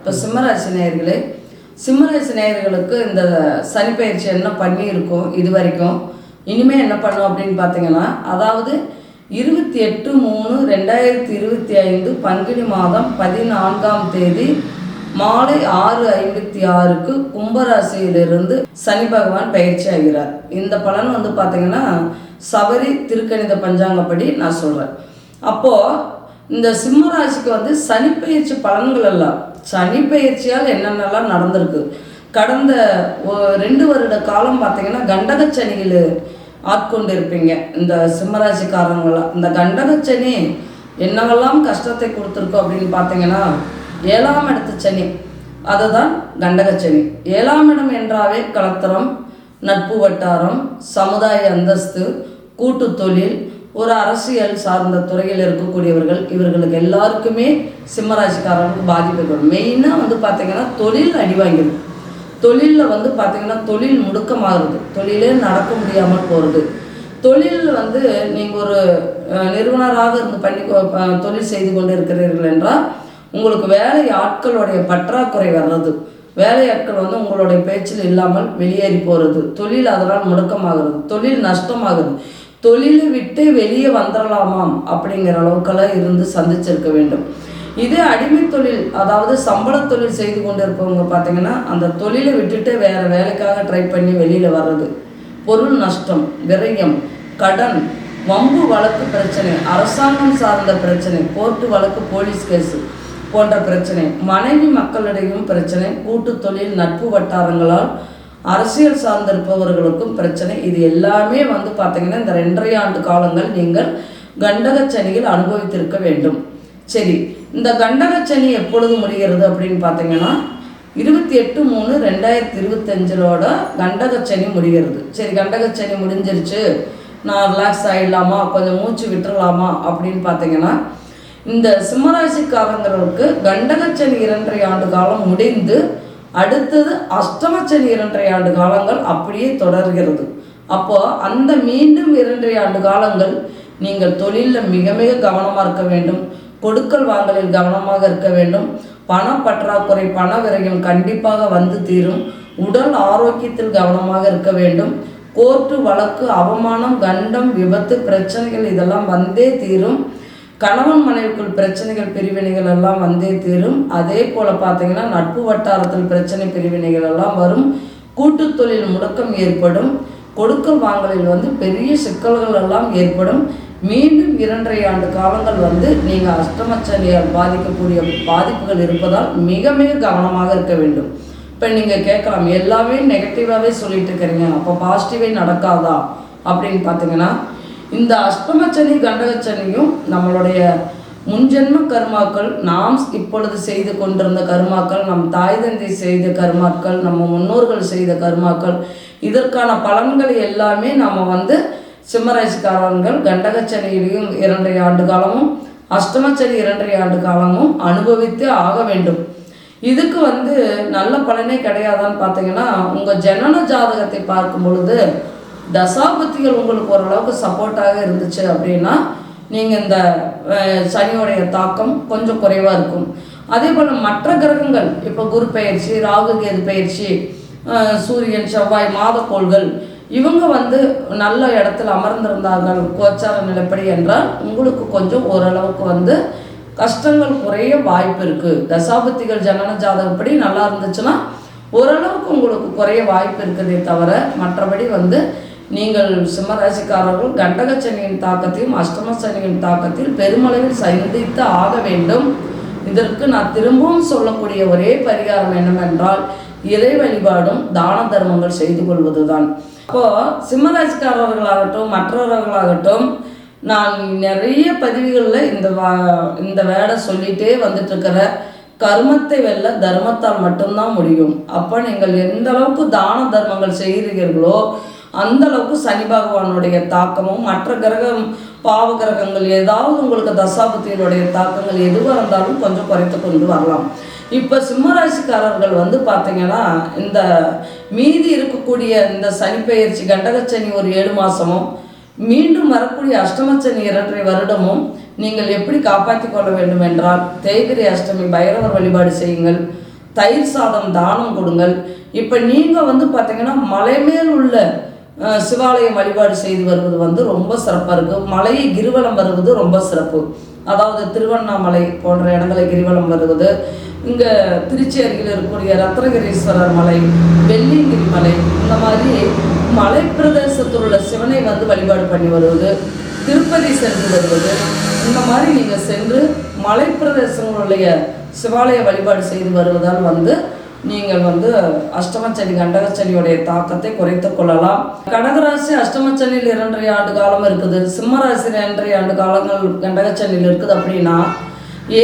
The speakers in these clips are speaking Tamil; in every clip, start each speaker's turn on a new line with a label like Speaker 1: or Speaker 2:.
Speaker 1: இப்போ சிம்மராசி நேயர்களே சிம்மராசி நேயர்களுக்கு இந்த சனி பயிற்சி என்ன பண்ணியிருக்கோம் இது வரைக்கும் இனிமேல் என்ன பண்ணோம் அப்படின்னு பார்த்தீங்கன்னா அதாவது இருபத்தி எட்டு மூணு ரெண்டாயிரத்தி இருபத்தி ஐந்து பங்குனி மாதம் பதினான்காம் தேதி மாலை ஆறு ஐம்பத்தி ஆறுக்கு கும்பராசியிலிருந்து சனி பகவான் பயிற்சி ஆகிறார். இந்த பலன் வந்து பார்த்தீங்கன்னா சபரி திருக்கணித பஞ்சாங்கப்படி நான் சொல்கிறேன் அப்போது இந்த சிம்மராசிக்கு வந்து சனி பயிற்சி பலன்கள் எல்லாம் சனி பயிற்சியால் என்னென்னலாம் நடந்திருக்கு? கடந்த ரெண்டு வருட காலம் பார்த்தீங்கன்னா கண்டக சனியில் ஆட்கொண்டு இருப்பீங்க இந்த சிம்மராசிக்காரங்களாம். இந்த கண்டக சனி என்னவெல்லாம் கஷ்டத்தை கொடுத்துருக்கோம் அப்படின்னு பார்த்தீங்கன்னா ஏழாம் இடத்து சனி. அதுதான் கண்டகச்சனி ஏழாம் இடம் என்றாவே கலத்தரம் நட்பு வட்டாரம் சமுதாய அந்தஸ்து கூட்டு தொழில் ஒரு அரசியல் சார்ந்த துறையில் இருக்கக்கூடியவர்கள் இவர்களுக்கு எல்லாருக்குமே சிம்மராசிக்காரர்களுக்கு வரும் மெயினாக வந்து பார்த்தீங்கன்னா தொழில் அடி வாங்கிடும். தொழிலில் வந்து பார்த்தீங்கன்னா தொழில் முடுக்கமாகுது தொழிலே நடக்க முடியாமல் போகிறது தொழில் வந்து நீங்கள் ஒரு நிறுவனராக இருந்து பண்ணி கொ- தொழில் செய்து கொண்டு இருக்கிறீர்கள் என்றால் உங்களுக்கு வேலை ஆட்களுடைய பற்றாக்குறை வர்றது. வேலை ஆட்கள் வந்து உங்களுடைய பேச்சில் இல்லாமல் வெளியேறி போகிறது தொழில் அதனால் முடக்கமாகிறது. தொழில் நஷ்டமாகுது. தொழிலை விட்டு வெளியே வந்துடலாமாம் அப்படிங்கிற அளவுக்கெல்லாம் இருந்து சந்திச்சிருக்க வேண்டும். இதே அடிமை தொழில் அதாவது சம்பள தொழில் செய்து கொண்டு இருப்பவங்க பார்த்தீங்கன்னா அந்த தொழிலை விட்டுட்டு வேற வேலைக்காக ட்ரை பண்ணி வெளியில் வர்றது. பொருள் நஷ்டம் விரயம் கடன் வம்பு வழக்கு பிரச்சனை அரசாங்கம் சார்ந்த பிரச்சனை கோர்ட்டு வழக்கு போலீஸ் கேஸ் போன்ற பிரச்சனை மனைவி மக்களிடையும் பிரச்சனை கூட்டு தொழில் நட்பு வட்டாரங்களால் அரசியல் சார்ந்திருப்பவர்களுக்கும் பிரச்சனை. இது எல்லாமே வந்து பார்த்தீங்கன்னா இந்த ரெண்டரை ஆண்டு காலங்கள் நீங்கள் கண்டகச்சனியில் அனுபவித்திருக்க வேண்டும். சரி இந்த கண்டகச்சனி எப்பொழுது முடிகிறது அப்படின்னு பார்த்தீங்கன்னா இருபத்தி எட்டு மூணு ரெண்டாயிரத்தி இருபத்தஞ்சிலோட கண்டகச்சனி முடிகிறது. சரி கண்டகச்சனி முடிஞ்சிருச்சு. நான் ரிலாக்ஸ் ஆகிடலாமா கொஞ்சம் மூச்சு விட்டுறலாமா? அப்படின்னு பார்த்தீங்கன்னா இந்த சிம்மராசிக்காரங்களுக்கு கண்டகச்சனி இரண்டரை ஆண்டு காலம் முடிந்து அடுத்தது அஷ்டமச்சனி இரண்டரை ஆண்டு காலங்கள் அப்படியே தொடர்கிறது. அப்போ அந்த மீண்டும் இரண்டரை ஆண்டு காலங்கள் நீங்கள் தொழிலில் மிக மிக கவனமாக இருக்க வேண்டும். கொடுக்கல் வாங்கலில் கவனமாக இருக்க வேண்டும். பண பற்றாக்குறை பண விரயம் கண்டிப்பாக வந்து தீரும். உடல் ஆரோக்கியத்தில் கவனமாக இருக்க வேண்டும். கோர்ட்டு வழக்கு அவமானம் கண்டம் விபத்து பிரச்சனைகள் இதெல்லாம் வந்தே தீரும். கணவன் மனைவிக்குள் பிரச்சனைகள் பிரிவினைகள் எல்லாம் வந்தே தீரும். அதே போல பார்த்தீங்கன்னா நட்பு வட்டாரத்தில் பிரச்சனை பிரிவினைகள் எல்லாம் வரும். கூட்டு தொழில் முடக்கம் ஏற்படும். கொடுக்கல் வாங்கலில் வந்து பெரிய சிக்கல்கள் எல்லாம் ஏற்படும். மீண்டும் இரண்டரை ஆண்டு காலங்கள் வந்து நீங்கள் அஷ்டமச்சனியால் பாதிக்கக்கூடிய பாதிப்புகள் இருப்பதால் மிக மிக கவனமாக இருக்க வேண்டும். இப்போ நீங்கள் கேட்கலாம் எல்லாமே நெகட்டிவாகவே சொல்லிட்டு இருக்கிறீங்க. அப்போ பாசிட்டிவே நடக்காதா? அப்படின்னு பார்த்தீங்கன்னா இந்த அஷ்டமச்சனி கண்டகச்சனியும் நம்மளுடைய முன்ஜென்ம கர்மாக்கள் நாம் இப்பொழுது செய்து கொண்டிருந்த கர்மாக்கள் நம் தாய் தந்தை செய்த கர்மாக்கள் நம்ம முன்னோர்கள் செய்த கர்மாக்கள் இதற்கான பலன்களை எல்லாமே நம்ம வந்து சிம்மராசிக்காரர்கள் கண்டகச்சனியிலையும் இரண்டரை ஆண்டு காலமும் அஷ்டமச்சனி இரண்டரை ஆண்டு காலமும் அனுபவித்து ஆக வேண்டும். இதுக்கு வந்து நல்ல பலனே கிடையாதான்னு பார்த்தீங்கன்னா உங்கள் ஜனன ஜாதகத்தை பார்க்கும் பொழுது தசாபத்திகள் உங்களுக்கு ஓரளவுக்கு சப்போர்ட்டாக இருந்துச்சு அப்படின்னா நீங்கள் இந்த சனியோடைய தாக்கம் கொஞ்சம் குறைவாக இருக்கும். அதே போல் மற்ற கிரகங்கள் இப்போ குரு பயிற்சி ராகு கேது பயிற்சி சூரியன் செவ்வாய் மாதக்கோள்கள் இவங்க வந்து நல்ல இடத்துல அமர்ந்திருந்தார்கள் கோச்சார நிலைப்படி என்றால் உங்களுக்கு கொஞ்சம் ஓரளவுக்கு வந்து கஷ்டங்கள் குறைய வாய்ப்பு இருக்குது தசாபத்திகள் ஜனன ஜாதகப்படி நல்லா இருந்துச்சுன்னா ஓரளவுக்கு உங்களுக்கு குறைய வாய்ப்பு இருக்குதே தவிர மற்றபடி வந்து நீங்கள் சிம்மராசிக்காரர்கள் கண்டகச்சனியின் தாக்கத்தையும் அஷ்டம சனியின் தாக்கத்தில் பெருமளவில் சந்தித்து ஆக வேண்டும். இதற்கு நான் திரும்பவும் சொல்லக்கூடிய ஒரே பரிகாரம் என்னவென்றால் இறை வழிபாடும் தான தர்மங்கள் செய்து கொள்வதுதான். அப்போ சிம்மராசிக்காரர்களாகட்டும் மற்றவர்களாகட்டும் நான் நிறைய பதிவுகளில் இந்த வா இந்த வேடை சொல்லிட்டே வந்துட்டு இருக்கிற கர்மத்தை வெல்ல தர்மத்தால் மட்டும்தான் முடியும். அப்போ நீங்கள் எந்த அளவுக்கு தான தர்மங்கள் செய்கிறீர்களோ அந்த அளவுக்கு சனி பகவானுடைய தாக்கமும் மற்ற கிரகம் பாவ கிரகங்கள் ஏதாவது உங்களுக்கு தசாபத்தியினுடைய தாக்கங்கள் எதுவாக இருந்தாலும் கொஞ்சம் குறைத்து கொண்டு வரலாம். இப்போ சிம்மராசிக்காரர்கள் வந்து பார்த்தீங்கன்னா இந்த மீதி இருக்கக்கூடிய இந்த சனி பெயர்ச்சி கண்டகச்சனி ஒரு ஏழு மாதமும் மீண்டும் வரக்கூடிய அஷ்டமச்சனி இரண்டரை வருடமும் நீங்கள் எப்படி காப்பாற்றிக் கொள்ள வேண்டும் என்றால் தேய்பிரை அஷ்டமி பைரவர் வழிபாடு செய்யுங்கள். தயிர் சாதம் தானம் கொடுங்கள். இப்போ நீங்கள் வந்து பார்த்தீங்கன்னா மலை மேல் உள்ள சிவாலயம் வழிபாடு செய்து வருவது வந்து ரொம்ப சிறப்பாக இருக்குது மலையை கிரிவலம் வருவது ரொம்ப சிறப்பு. அதாவது திருவண்ணாமலை போன்ற இடங்களை கிரிவலம் வருவது. இங்கே திருச்சி அருகில் இருக்கக்கூடிய ரத்னகிரீஸ்வரர் மலை வெள்ளிங்கிரி மலை இந்த மாதிரி மலை பிரதேசத்தில் உள்ள சிவனை வந்து வழிபாடு பண்ணி வருவது. திருப்பதி சென்று வருவது. இந்த மாதிரி நீங்கள் சென்று மலை பிரதேசங்களுடைய சிவாலய வழிபாடு செய்து வருவதால் வந்து நீங்கள் வந்து அஷ்டமச்சனி கண்டகச்சனியுடைய தாக்கத்தை குறைத்துக் கொள்ளலாம். கடகராசி அஷ்டமச்சனியில் இரண்டரை ஆண்டு காலம் இருக்குது. சிம்மராசி இரண்டரை ஆண்டு காலங்கள் கண்டகச்சனியில் இருக்குது அப்படின்னா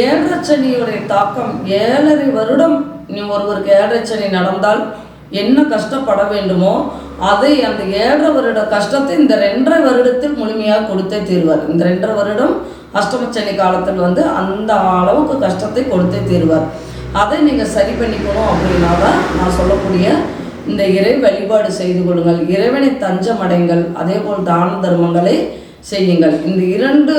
Speaker 1: ஏழரச்சனியுடைய தாக்கம் ஏழரை வருடம் நீ ஒருவருக்கு ஏழரை நடந்தால் என்ன கஷ்டப்பட வேண்டுமோ அதை அந்த ஏழரை வருட கஷ்டத்தை இந்த ரெண்டரை வருடத்தில் முழுமையாக கொடுத்தே தீர்வார். இந்த ரெண்டரை வருடம் அஷ்டமச்சனி காலத்தில் வந்து அந்த அளவுக்கு கஷ்டத்தை கொடுத்தே தீர்வார். அதை நீங்கள் சரி பண்ணிக்கணும் அப்படின்னா தான் நான் சொல்லக்கூடிய இந்த இறை வழிபாடு செய்து கொள்ளுங்கள். இறைவனை தஞ்சமடைங்கள். அதே போல் தான தர்மங்களை செய்யுங்கள். இந்த இரண்டு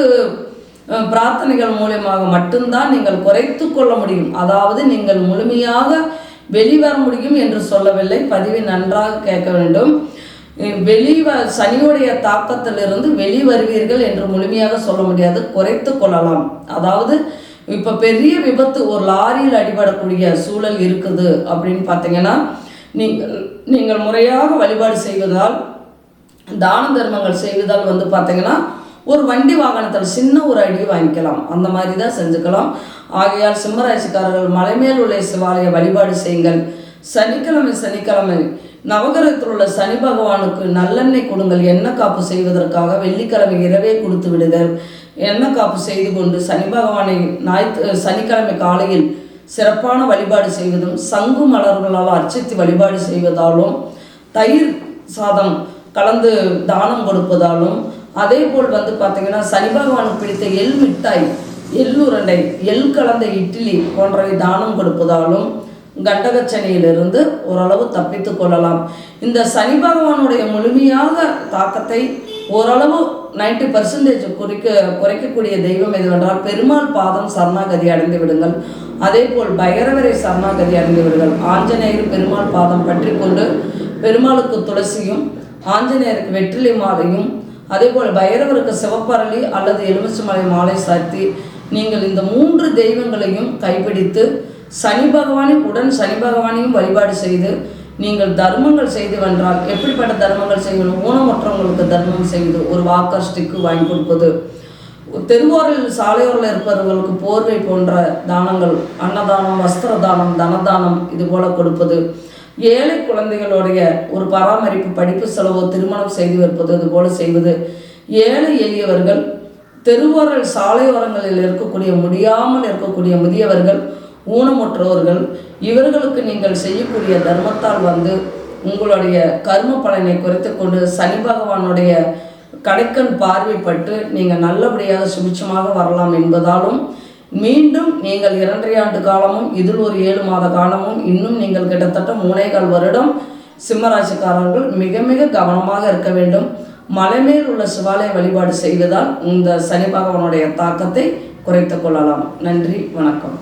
Speaker 1: பிரார்த்தனைகள் மூலியமாக மட்டும்தான் நீங்கள் குறைத்து கொள்ள முடியும். அதாவது நீங்கள் முழுமையாக வெளிவர முடியும் என்று சொல்லவில்லை. பதிவை நன்றாக கேட்க வேண்டும். வெளிவ சனியுடைய தாக்கத்திலிருந்து வெளிவருவீர்கள் என்று முழுமையாக சொல்ல முடியாது. குறைத்து கொள்ளலாம். அதாவது இப்போ பெரிய விபத்து ஒரு லாரியில் அடிபடக்கூடிய சூழல் இருக்குது அப்படின்னு பார்த்தீங்கன்னா நீங்கள் நீங்கள் முறையாக வழிபாடு செய்வதால் தான தர்மங்கள் செய்வதால் வந்து பார்த்தீங்கன்னா ஒரு வண்டி வாகனத்தில் சின்ன ஒரு அடி வாங்கிக்கலாம். அந்த மாதிரி தான் செஞ்சுக்கலாம். ஆகையால் சிம்மராசிக்காரர்கள் மலைமேல் உள்ள சிவாலய வழிபாடு செய்யுங்கள். சனிக்கிழமை சனிக்கிழமை நவகிரகத்தில் உள்ள சனி பகவானுக்கு நல்லெண்ணெய் கொடுங்கள். எண்ணெய் காப்பு செய்வதற்காக வெள்ளிக்கிழமை இரவே கொடுத்து விடுதல் எண்ணெய் காப்பு செய்து கொண்டு சனி பகவானை ஞாயிற்று சனிக்கிழமை காலையில் சிறப்பான வழிபாடு செய்வதும் சங்கு மலர்களால் அர்ச்சித்து வழிபாடு செய்வதாலும் தயிர் சாதம் கலந்து தானம் கொடுப்பதாலும் அதே போல் வந்து பார்த்தீங்கன்னா சனி பகவானுக்கு பிடித்த எள் மிட்டாய் எள்ளுருண்டை எள் கலந்த இட்லி போன்றவை தானம் கொடுப்பதாலும் கண்டகச்சனியிலிருந்து ஓரளவு தப்பித்து கொள்ளலாம். இந்த சனி பகவானுடைய முழுமையாக தாக்கத்தை ஓரளவு நைன்டி பர்சன்டேஜ் குறைக்க குறைக்கக்கூடிய தெய்வம் எதுவென்றால் பெருமாள் பாதம் சரணாகதி அடைந்து விடுங்கள். அதே போல் பைரவரை சரணாகதி அடைந்து விடுங்கள். ஆஞ்சநேயர் பெருமாள் பாதம் பற்றி கொண்டு பெருமாளுக்கு துளசியும் ஆஞ்சநேயருக்கு வெற்றிலை மாலையும் அதேபோல் பைரவருக்கு சிவப்பரளி அல்லது எலுமிச்சமலை மாலை சாத்தி நீங்கள் இந்த மூன்று தெய்வங்களையும் கைப்பிடித்து சனி பகவானை உடன் சனி பகவானையும் வழிபாடு செய்து நீங்கள் தர்மங்கள் செய்து வென்றால் எப்படிப்பட்ட தர்மங்கள் செய்யணும் ஊனமற்றவங்களுக்கு தர்மம் செய்து ஒரு வாக்கர் ஸ்டிக்கு வாங்கி கொடுப்பது. தெருவோரில் சாலையோரில் இருப்பவர்களுக்கு போர்வை போன்ற தானங்கள் அன்னதானம் வஸ்திர தானம் தனதானம் இது போல கொடுப்பது. ஏழை குழந்தைகளுடைய ஒரு பராமரிப்பு படிப்பு செலவோ திருமணம் செய்து வைப்பது இது போல செய்வது. ஏழை எளியவர்கள் தெருவோரல் சாலையோரங்களில் இருக்கக்கூடிய முடியாமல் இருக்கக்கூடிய முதியவர்கள் ஊனமுற்றவர்கள் இவர்களுக்கு நீங்கள் செய்யக்கூடிய தர்மத்தால் வந்து உங்களுடைய கர்ம பலனை குறைத்து கொண்டு சனி பகவானுடைய கடைக்கண் பார்வைப்பட்டு நீங்கள் நல்லபடியாக சுபிட்சமாக வரலாம் என்பதாலும் மீண்டும் நீங்கள் இரண்டரை ஆண்டு காலமும் இதில் ஒரு ஏழு மாத காலமும் இன்னும் நீங்கள் கிட்டத்தட்ட மூணேகால் வருடம் சிம்மராசிக்காரர்கள் மிக மிக கவனமாக இருக்க வேண்டும். மலைமேல் உள்ள சிவாலய வழிபாடு செய்வதால் இந்த சனி பகவானுடைய தாக்கத்தை குறைத்து கொள்ளலாம். நன்றி வணக்கம்.